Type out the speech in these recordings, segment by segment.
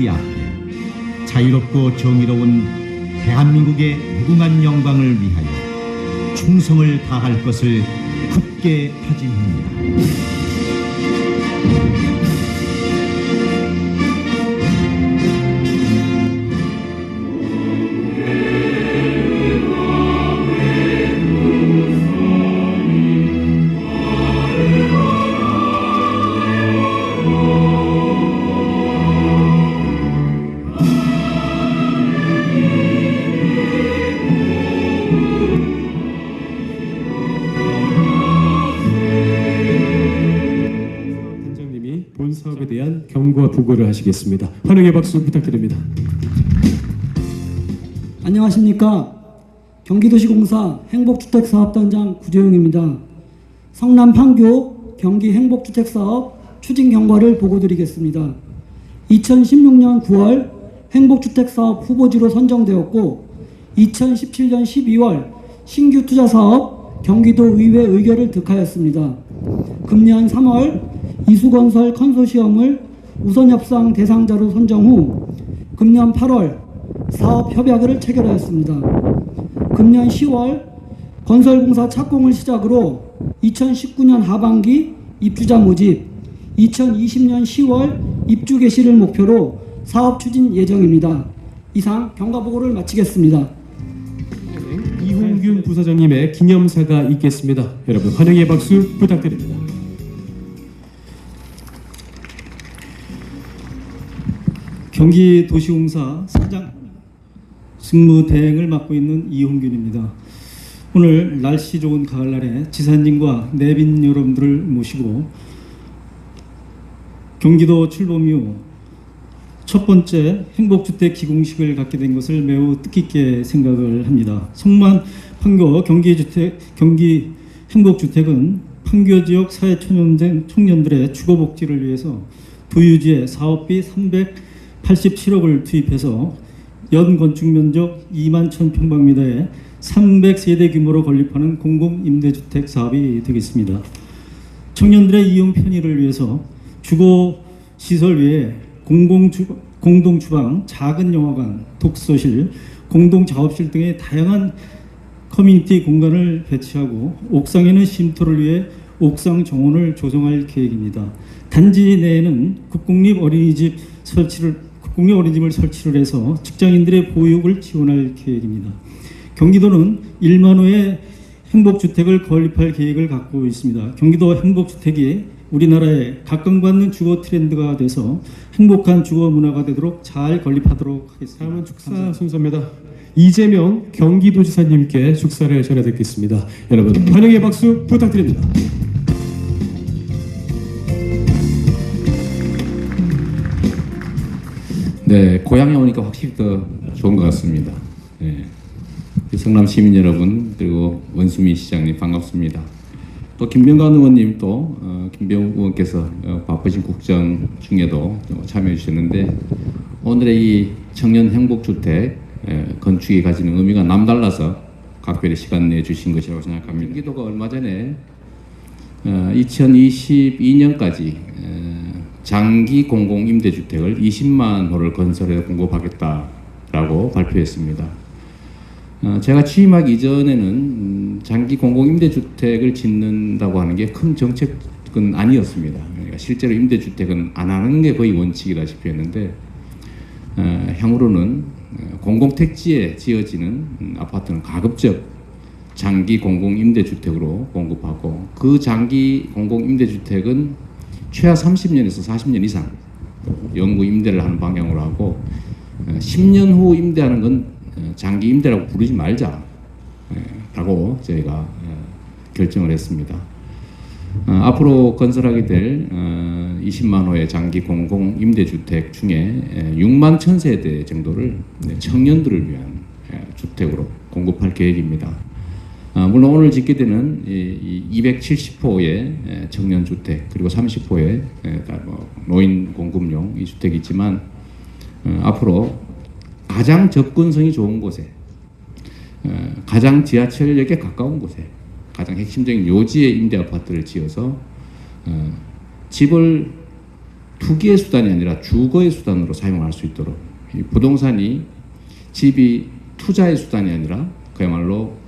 태극기 앞에 자유롭고 정의로운 대한민국의 무궁한 영광을 위하여 충성을 다할 것을 굳게 다짐합니다. 경고와 보고를 하시겠습니다. 환영의 박수 부탁드립니다. 안녕하십니까. 경기도시공사 행복주택사업단장 구재용입니다. 성남 판교 경기 행복주택사업 추진 경과를 보고드리겠습니다. 2016년 9월 행복주택사업 후보지로 선정되었고 2017년 12월 신규 투자사업 경기도의회 의결을 득하였습니다. 금년 3월 이수건설 컨소시엄을 우선 협상 대상자로 선정 후 금년 8월 사업 협약을 체결하였습니다. 금년 10월 건설공사 착공을 시작으로 2019년 하반기 입주자 모집, 2020년 10월 입주 개시를 목표로 사업 추진 예정입니다. 이상 경과 보고를 마치겠습니다. 이홍균 부사장님의 기념사가 있겠습니다. 여러분 환영의 박수 부탁드립니다. 경기도시공사 사장 직무 대행을 맡고 있는 이홍균입니다. 오늘 날씨 좋은 가을날에 지사님과 내빈 여러분들을 모시고 경기도 출범 이후 첫 번째 행복주택 기공식을 갖게 된 것을 매우 뜻깊게 생각을 합니다. 송만 판교 경기주택 경기 행복주택은 판교 지역 사회 청년들, 청년들의 주거 복지를 위해서 도유지에 사업비 387억을 투입해서 연 건축 면적 2만 1,000평방미터에 300세대 규모로 건립하는 공공 임대주택 사업이 되겠습니다. 청년들의 이용 편의를 위해서 주거 시설 외에 공공 주, 공동 주방, 작은 영화관, 독서실, 공동 작업실 등의 다양한 커뮤니티 공간을 배치하고 옥상에는 쉼터를 위해 옥상 정원을 조성할 계획입니다. 단지 내에는 국공립 어린이집 설치를 국 공립 어린이집을 설치를 해서 직장인들의 보육을 지원할 계획입니다. 경기도는 1만 호의 행복주택을 건립할 계획을 갖고 있습니다. 경기도 행복주택이 우리나라의 각광받는 주거 트렌드가 돼서 행복한 주거 문화가 되도록 잘 건립하도록 하겠습니다. 다음은 축사 순서입니다. 이재명 경기도지사님께 축사를 전해 듣겠습니다. 여러분 환영의 박수 부탁드립니다. 네, 고향에 오니까 확실히 더 좋은 것 같습니다. 네. 성남 시민 여러분 그리고 원수민 시장님 반갑습니다. 또 김병관 의원님 또 어, 김병우 의원께서 어, 바쁘신 국정 중에도 참여해 주셨는데 오늘의 이 청년 행복 주택 에, 건축이 가지는 의미가 남달라서 각별히 시간 내 주신 것이라고 생각합니다. 경기도가 얼마 전에 어, 2022년까지 장기 공공 임대주택을 20만 호를 건설해 공급하겠다라고 발표했습니다. 어, 제가 취임하기 이전에는 음, 장기 공공 임대주택을 짓는다고 하는 게 큰 정책은 아니었습니다. 그러니까 실제로 임대주택은 안 하는 게 거의 원칙이다시피 했는데 어, 향후로는 어, 공공택지에 지어지는 음, 아파트는 가급적 장기 공공 임대주택으로 공급하고 그 장기 공공 임대주택은 최하 30년에서 40년 이상 영구 임대를 하는 방향으로 하고 어, 10년 후 임대하는 건 어, 장기 임대라고 부르지 말자 예, 라고 저희가 어, 결정을 했습니다. 어, 앞으로 건설하게 될 어, 20만 호의 장기 공공 임대주택 중에 에, 6만 1,000세대 정도를 네, 청년들을 위한 예, 주택으로 공급할 계획입니다. 어, 아, 물론 오늘 짓게 되는 이, 이 270호의 청년 주택 그리고 30호의 뭐 노인 공급용 이 주택이 있지만 어, 앞으로 가장 접근성이 좋은 곳에 어, 가장 지하철역에 가까운 곳에 가장 핵심적인 요지의 임대 아파트를 지어서 어, 집을 투기의 수단이 아니라 주거의 수단으로 사용할 수 있도록 이 부동산이 집이 투자의 수단이 아니라 그야말로 예,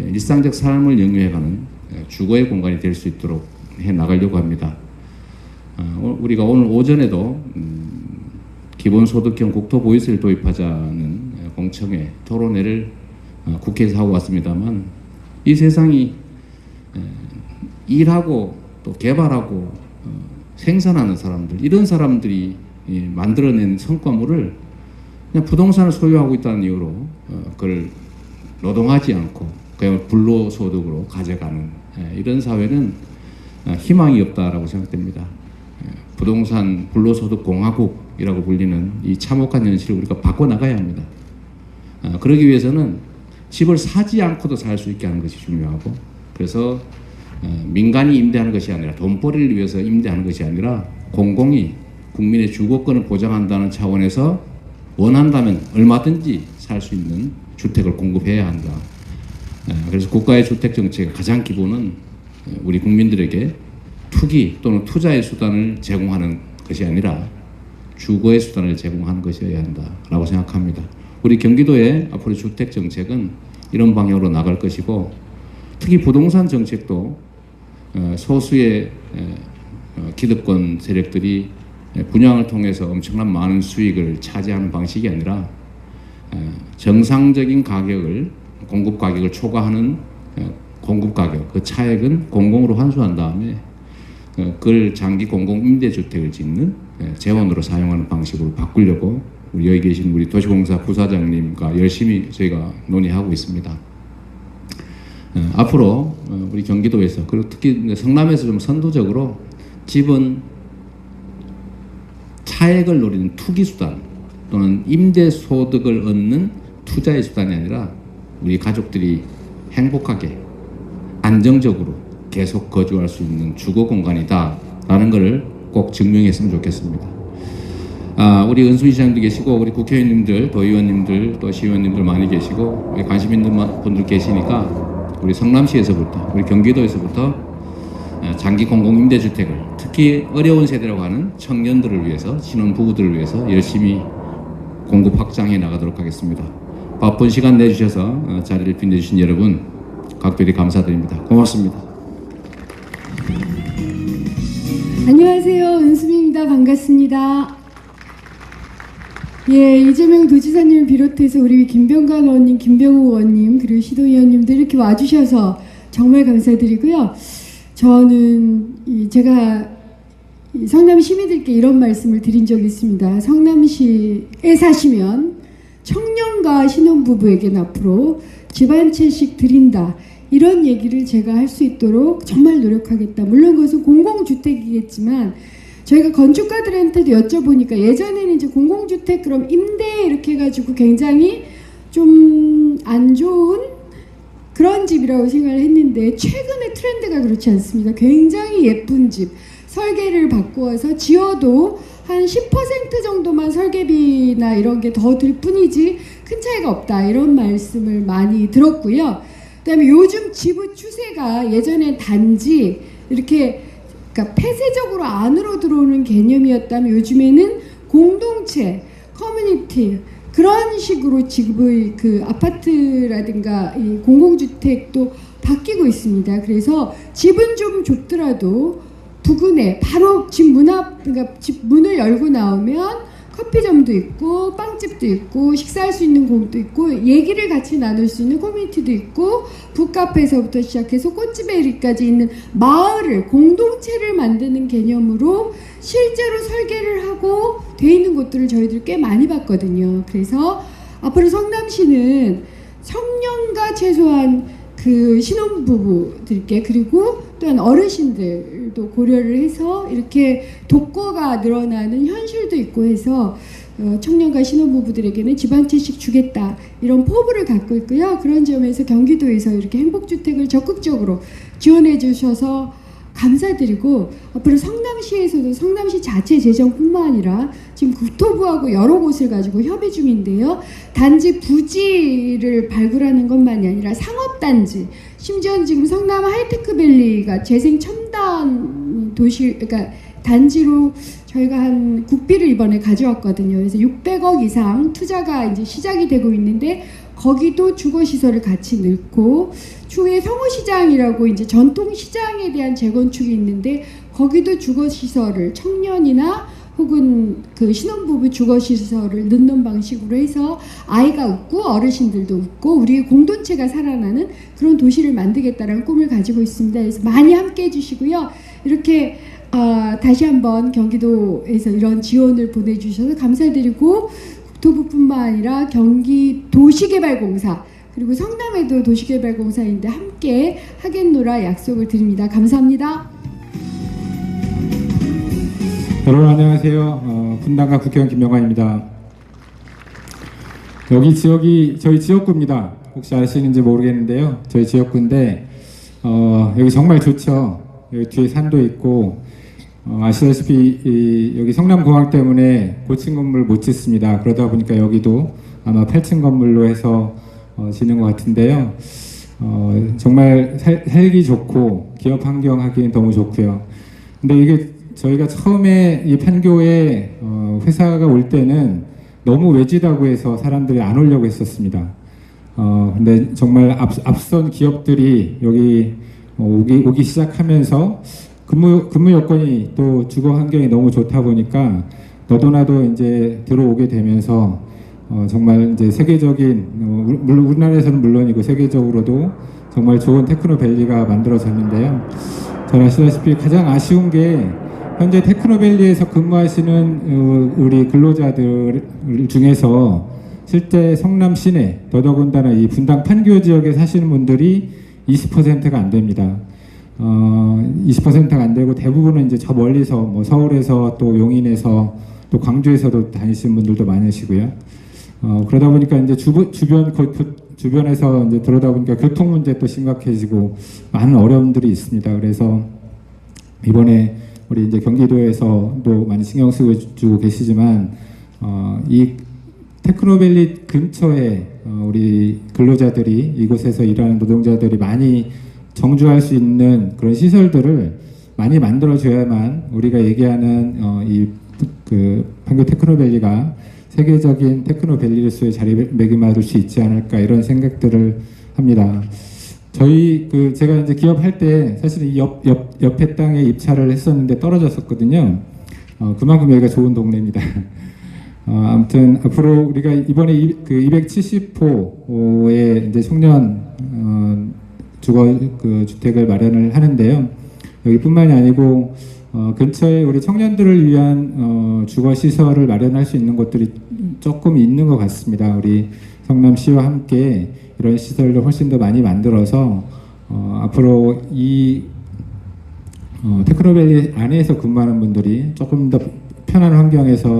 일상적 삶을 영위해가는 예, 주거의 공간이 될 수 있도록 해 나가려고 합니다. 어, 오- 우리가 오늘 오전에도 음, 기본소득형 국토보유세를 도입하자는 예, 공청회 토론회를 어, 국회에서 하고 왔습니다만 이 세상이 에, 일하고 또 개발하고 어, 생산하는 사람들 이런 사람들이 이 만들어낸 성과물을 그냥 부동산을 소유하고 있다는 이유로 어, 그걸 노동하지 않고 그냥 불로소득으로 가져가는 에, 이런 사회는 어, 희망이 없다라고 생각됩니다. 에, 부동산 불로소득 공화국이라고 불리는 이 참혹한 현실을 우리가 바꿔 나가야 합니다. 어, 그러기 위해서는 집을 사지 않고도 살 수 있게 하는 것이 중요하고 그래서 어, 민간이 임대하는 것이 아니라 돈벌이를 위해서 임대하는 것이 아니라 공공이 국민의 주거권을 보장한다는 차원에서 원한다면 얼마든지 살 수 있는 주택을 공급해야 한다. 어, 그래서 국가의 주택 정책의 가장 기본은 어, 우리 국민들에게 투기 또는 투자의 수단을 제공하는 것이 아니라 주거의 수단을 제공하는 것이어야 한다라고 생각합니다. 우리 경기도의 앞으로 주택 정책은 이런 방향으로 나갈 것이고 특히 부동산 정책도 어, 소수의 에, 어, 기득권 세력들이 에, 분양을 통해서 엄청난 많은 수익을 차지하는 방식이 아니라 에, 정상적인 가격을 공급 가격을 초과하는 에, 공급 가격 그 차액은 공공으로 환수한 다음에 어, 그걸 장기 공공 임대 주택을 짓는 예, 재원으로 사용하는 방식으로 바꾸려고 우리 여기 계신 우리 도시공사 부사장님과 열심히 저희가 논의하고 있습니다. 어, 앞으로 어, 우리 경기도에서 그리고 특히 성남에서 좀 선도적으로 집은 차액을 노리는 투기 수단 또는 임대 소득을 얻는 투자의 수단이 아니라 우리 가족들이 행복하게 안정적으로 계속 거주할 수 있는 주거 공간이다 라는 것을 꼭 증명했으면 좋겠습니다. 아, 우리 은순 시장도 계시고 우리 국회의원님들, 도의원님들, 또 시의원님들 많이 계시고 우리 관심 있는 분들 계시니까 우리 성남시에서부터 우리 경기도에서부터 아, 장기 공공 임대주택을 특히 어려운 세대라고 하는 청년들을 위해서 신혼 부부들을 위해서 열심히 공급 확장해 나가도록 하겠습니다. 바쁜 시간 내주셔서 어, 자리를 빛내주신 여러분 각별히 감사드립니다. 고맙습니다. 안녕하세요. 은수미입니다. 반갑습니다. 예, 이재명 도지사님을 비롯해서 우리 김병관 의원님, 김병우 의원님, 그리고 시도위원님들 이렇게 와주셔서 정말 감사드리고요. 저는 이 제가 이 성남 시민들께 이런 말씀을 드린 적이 있습니다. 성남시에 사시면 청년과 신혼부부에게는 앞으로 집 한 채씩 드린다. 이런 얘기를 제가 할 수 있도록 정말 노력하겠다. 물론 그것은 공공주택이겠지만 저희가 건축가들한테도 여쭤보니까 예전에는 이제 공공주택 그럼 임대 이렇게 해가지고 굉장히 좀 안 좋은 그런 집이라고 생각을 했는데 최근에 트렌드가 그렇지 않습니다. 굉장히 예쁜 집 설계를 바꾸어서 지어도 한 10% 정도만 설계비나 이런 게 더 들 뿐이지 큰 차이가 없다 이런 말씀을 많이 들었고요. 그다음에 요즘 집의 추세가 예전에 단지 이렇게 그러니까 폐쇄적으로 안으로 들어오는 개념이었다면 요즘에는 공동체, 커뮤니티 그런 식으로 집의 그 아파트라든가 이 공공주택도 바뀌고 있습니다. 그래서 집은 좀 좁더라도 부근에 바로 집 문 앞, 그러니까 집 문을 열고 나오면 커피점도 있고 빵집도 있고 식사할 수 있는 곳도 있고 얘기를 같이 나눌 수 있는 커뮤니티도 있고 북카페에서부터 시작해서 꽃집에리까지 있는 마을을 공동체를 만드는 개념으로 실제로 설계를 하고 돼 있는 곳들을 저희들 꽤 많이 봤거든요. 그래서 앞으로 성남시는 청년과 최소한 그 신혼부부들께 그리고 또한 어르신들도 고려를 해서 이렇게 독거가 늘어나는 현실도 있고 해서 어, 청년과 신혼부부들에게는 채씩 주겠다 이런 포부를 갖고 있고요. 그런 점에서 경기도에서 이렇게 행복주택을 적극적으로 지원해 주셔서 감사드리고 앞으로 성남시에서도 성남시 자체 재정뿐만 아니라 지금 국토부하고 여러 곳을 가지고 협의 중인데요. 단지 부지를 발굴하는 것만이 아니라 상업단지 심지어는 지금 성남 하이테크밸리가 재생 첨단 도시 그러니까 단지로 저희가 한 국비를 이번에 가져왔거든요. 그래서 600억 이상 투자가 이제 시작이 되고 있는데 거기도 주거 시설을 같이 넣고 추후에 성호시장이라고 이제 전통 시장에 대한 재건축이 있는데 거기도 주거 시설을 청년이나 혹은 그 신혼부부 주거 시설을 넣는 방식으로 해서 아이가 웃고 어르신들도 웃고 우리 공동체가 살아나는 그런 도시를 만들겠다는 꿈을 가지고 있습니다. 그래서 많이 함께 해주시고요. 이렇게 아, 다시 한번 경기도에서 이런 지원을 보내주셔서 감사드리고 국토부뿐만 아니라 경기 도시개발공사 그리고 성남에도 도시개발공사인데 함께 하겠노라 약속을 드립니다. 감사합니다. 여러분 안녕하세요. 어, 분당과 국회의원 김명환입니다. 여기 지역이 저희 지역구입니다. 혹시 아시는지 모르겠는데요. 저희 지역구인데 어, 여기 정말 좋죠. 여기 뒤에 산도 있고 어, 아시다시피 이, 여기 성남 공항 때문에 고층 건물 못 짓습니다. 그러다 보니까 여기도 아마 8층 건물로 해서 어, 짓는 것 같은데요. 어, 정말 살, 살기 좋고 기업 환경 하기엔 너무 좋고요. 근데 이게 저희가 처음에 이 판교에 어, 회사가 올 때는 너무 외지다고 해서 사람들이 안 오려고 했었습니다. 어, 근데 정말 앞, 앞선 기업들이 여기 어, 오기, 오기 시작하면서 근무, 근무 여건이 또 주거 환경이 너무 좋다 보니까 너도나도 이제 들어오게 되면서 어, 정말 이제 세계적인 어, 우- 물론 우리나라에서는 물론이고 세계적으로도 정말 좋은 테크노밸리가 만들어졌는데요. 잘 아시다시피 가장 아쉬운 게 현재 테크노밸리에서 근무하시는 어, 우리 근로자들 중에서 실제 성남 시내 더더군다나 이 분당 판교 지역에 사시는 분들이 20%가 안 됩니다. 어, 20%가 안 되고 대부분은 이제 저 멀리서 뭐 서울에서 또 용인에서 또 광주에서도 다니시는 분들도 많으시고요. 어, 그러다 보니까 이제 주부, 주변 거- 그 주변에서 이제 들어다 보니까 교통 문제 또 심각해지고 많은 어려움들이 있습니다. 그래서 이번에 우리 이제 경기도에서도 많이 신경 쓰고 주고 계시지만 어, 이 테크노밸리 근처에 어, 우리 근로자들이 이곳에서 일하는 노동자들이 많이 정주할 수 있는 그런 시설들을 많이 만들어줘야만 우리가 얘기하는 어, 이그 판교 테크노밸리가 세계적인 테크노밸리로서의 자리매김할 수 있지 않을까 이런 생각들을 합니다. 저희 그 제가 이제 기업할 때 사실은 이 옆, 옆, 옆에 땅에 입찰을 했었는데 떨어졌었거든요. 어, 그만큼 여기가 좋은 동네입니다. 어, 아무튼 앞으로 우리가 이번에 이, 그 270호의 이제 청년 어, 주거 그 주택을 마련을 하는데요. 여기뿐만이 아니고 어, 근처에 우리 청년들을 위한 어, 주거 시설을 마련할 수 있는 곳들이 조금 있는 것 같습니다. 우리 성남시와 함께 이런 시설을 훨씬 더 많이 만들어서 어, 앞으로 이 어, 테크노밸리 안에서 근무하는 분들이 조금 더 편한 환경에서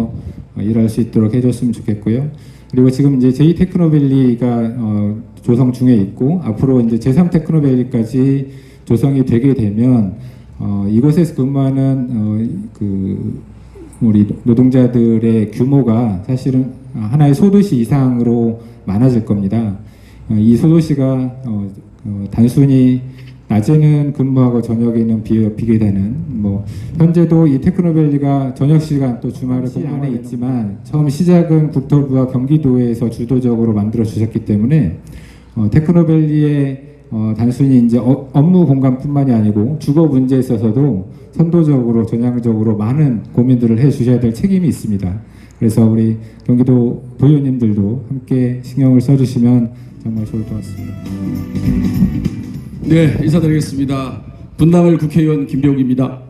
어, 일할 수 있도록 해줬으면 좋겠고요. 그리고 지금 이제 제2 테크노밸리가 어, 조성 중에 있고 앞으로 이제 제3 테크노밸리까지 조성이 되게 되면 어, 이곳에서 근무하는 어, 그 우리 노동자들의 규모가 사실은 하나의 소도시 이상으로 많아질 겁니다. 어, 이 소도시가 어, 어, 단순히 낮에는 근무하고 저녁에는 비, 비게 되는 뭐 현재도 이 테크노밸리가 저녁 시간 또 주말에 시 안에 있지만 처음 시작은 국토부와 경기도에서 주도적으로 만들어 주셨기 때문에 어, 테크노밸리의 어, 단순히 이제 어, 업무 공간뿐만이 아니고 주거 문제에 있어서도 선도적으로 전향적으로 많은 고민들을 해 주셔야 될 책임이 있습니다. 그래서 우리 경기도 도의원님들도 함께 신경을 써주시면 정말 좋을 것 같습니다. 네, 인사드리겠습니다. 분당을 국회의원 김병욱입니다.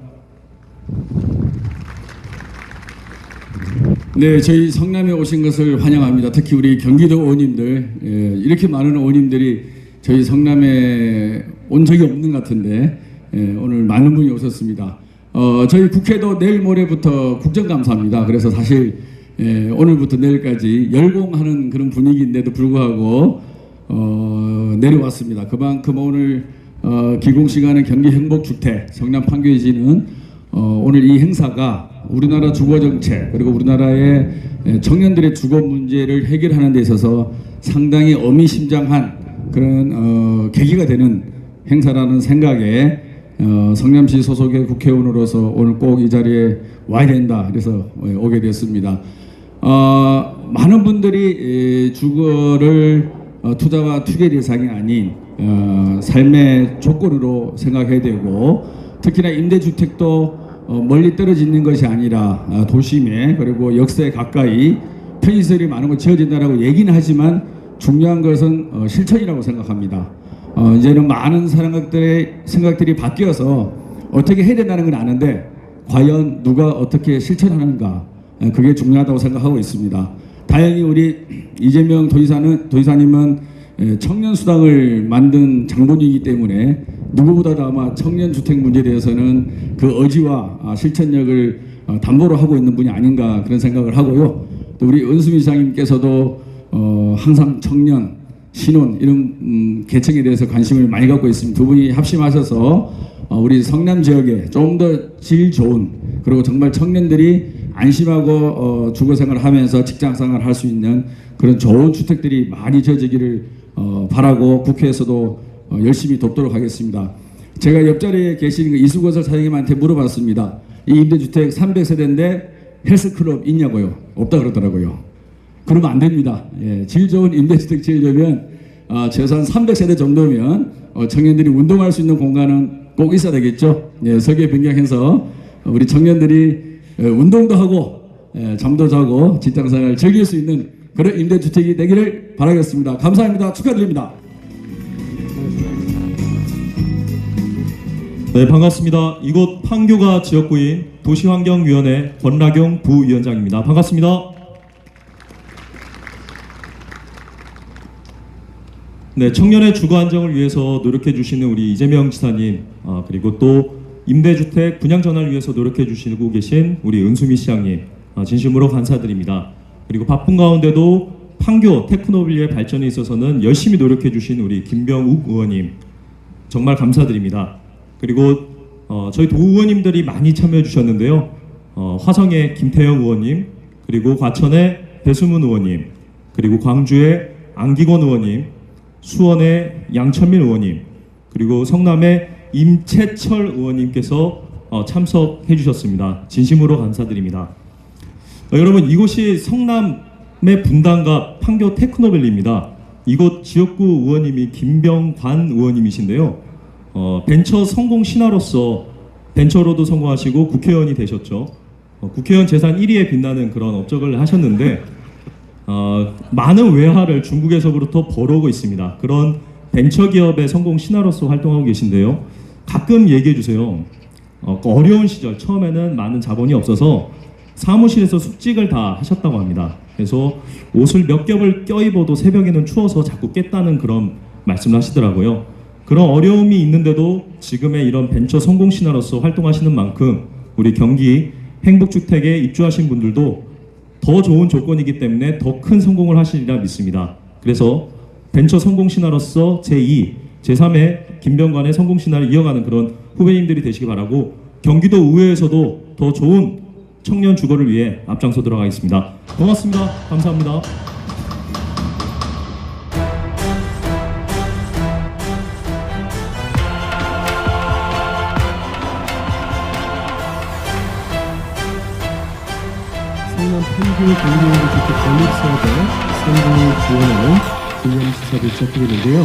네, 저희 성남에 오신 것을 환영합니다. 특히 우리 경기도 의원님들, 예, 이렇게 많은 의원님들이 저희 성남에 온 적이 없는 것 같은데 예, 오늘 많은 분이 오셨습니다. 어, 저희 국회도 내일 모레부터 국정감사입니다. 그래서 사실 예, 오늘부터 내일까지 열공하는 그런 분위기인데도 불구하고 어, 내려왔습니다. 그만큼 오늘 어, 기공 시간에 경기 행복 주택 성남 판교지는 어, 오늘 이 행사가 우리나라 주거 정책 그리고 우리나라의 예, 청년들의 주거 문제를 해결하는 데 있어서 상당히 어미심장한 그런 어, 계기가 되는 행사라는 생각에 어, 성남시 소속의 국회의원으로서 오늘 꼭 이 자리에 와야 된다 그래서 어, 오게 됐습니다. 어, 많은 분들이 에, 주거를 어, 투자와 투기 대상이 아닌 어, 삶의 조건으로 생각해야 되고 특히나 임대주택도 어, 멀리 떨어져 있는 것이 아니라 어, 도심에 그리고 역사에 가까이 편의시설이 많은 거 지어진다라고 얘기는 하지만 중요한 것은 어, 실천이라고 생각합니다. 어, 이제는 많은 생각들의 생각들이 바뀌어서 어떻게 해야 된다는 건 아는데 과연 누가 어떻게 실천하는가 어, 그게 중요하다고 생각하고 있습니다. 다행히 우리 이재명 도지사는 도지사님은 에, 청년 수당을 만든 장본이기 때문에 누구보다도 아마 청년 주택 문제에 대해서는 그 의지와 아, 실천력을 어, 담보로 하고 있는 분이 아닌가 그런 생각을 하고요. 또 우리 은수미 시장님께서도 어, 항상 청년 신혼 이런 음, 계층에 대해서 관심을 많이 갖고 있습니다. 두 분이 합심하셔서 어, 우리 성남 지역에 좀 더 질 좋은 그리고 정말 청년들이 안심하고 어, 주거 생활을 하면서 직장 생활을 할수 있는 그런 좋은 주택들이 많이 지어지기를 어, 바라고 국회에서도 어, 열심히 돕도록 하겠습니다. 제가 옆자리에 계신 그 이수건설 사장님한테 물어봤습니다. 이 임대주택 300세대인데 헬스클럽 있냐고요? 없다 그러더라고요. 그러면 안 됩니다. 예, 질 좋은 임대주택 지으려면 어, 최소한 300세대 정도면 어, 청년들이 운동할 수 있는 공간은 꼭 있어야 되겠죠. 예, 설계 변경해서 우리 청년들이 예, 운동도 하고 예, 잠도 자고 직장생활 즐길 수 있는 그런 임대주택이 되기를 바라겠습니다. 감사합니다. 축하드립니다. 네, 반갑습니다. 이곳 판교가 지역구인 도시환경위원회 권락용 부위원장입니다. 반갑습니다. 네, 청년의 주거 안정을 위해서 노력해 주시는 우리 이재명 지사님, 아, 그리고 또 임대주택 분양 전환을 위해서 노력해 주시고 계신 우리 은수미 시장님, 아, 진심으로 감사드립니다. 그리고 바쁜 가운데도 판교 테크노빌리의 발전에 있어서는 열심히 노력해 주신 우리 김병욱 의원님, 정말 감사드립니다. 그리고 어, 저희 도 의원님들이 많이 참여해 주셨는데요. 어, 화성의 김태영 의원님, 그리고 과천의 배수문 의원님, 그리고 광주의 안기권 의원님, 수원의 양천민 의원님, 그리고 성남의 임채철 의원님께서 어, 참석해 주셨습니다. 진심으로 감사드립니다. 어, 여러분 이곳이 성남의 분당과 판교 테크노밸리입니다. 이곳 지역구 의원님이 김병관 의원님이신데요. 어, 벤처 성공 신화로서 벤처로도 성공하시고 국회의원이 되셨죠. 어, 국회의원 재산 1위에 빛나는 그런 업적을 하셨는데 어, 많은 외화를 중국에서부터 벌어오고 있습니다. 그런 벤처 기업의 성공 신화로서 활동하고 계신데요. 가끔 얘기해 주세요. 어, 그 어려운 시절 처음에는 많은 자본이 없어서 사무실에서 숙직을 다 하셨다고 합니다. 그래서 옷을 몇 겹을 껴입어도 새벽에는 추워서 자꾸 깼다는 그런 말씀을 하시더라고요. 그런 어려움이 있는데도 지금의 이런 벤처 성공 신화로서 활동하시는 만큼 우리 경기 행복주택에 입주하신 분들도 더 좋은 조건이기 때문에 더 큰 성공을 하시리라 믿습니다. 그래서 벤처 성공 신화로서 제2, 제3의 김병관의 성공 신화를 이어가는 그런 후배님들이 되시기 바라고 경기도 의회에서도 더 좋은 청년 주거를 위해 앞장서 들어가겠습니다. 고맙습니다. 감사합니다. 성남 판교 경기도주택 건립사업에 성공을 지원하는 기념 수첩을 시작드리는데요.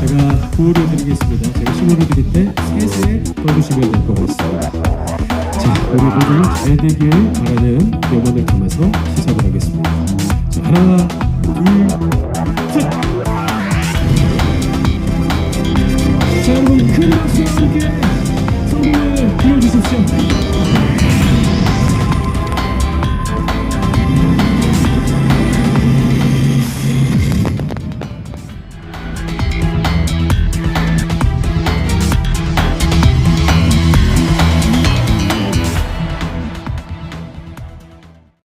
제가 9호를 드리겠습니다. 제가 10호를 드릴 때 셋을 떠주시면 될 것 같습니다. 자, 우리 모두 잘 되길 바라는 염원을 담아서 시작을 하겠습니다. 자, 하나, 둘, 셋! 자, 여러분 큰 박수 함께 성공을 빌어주십시오.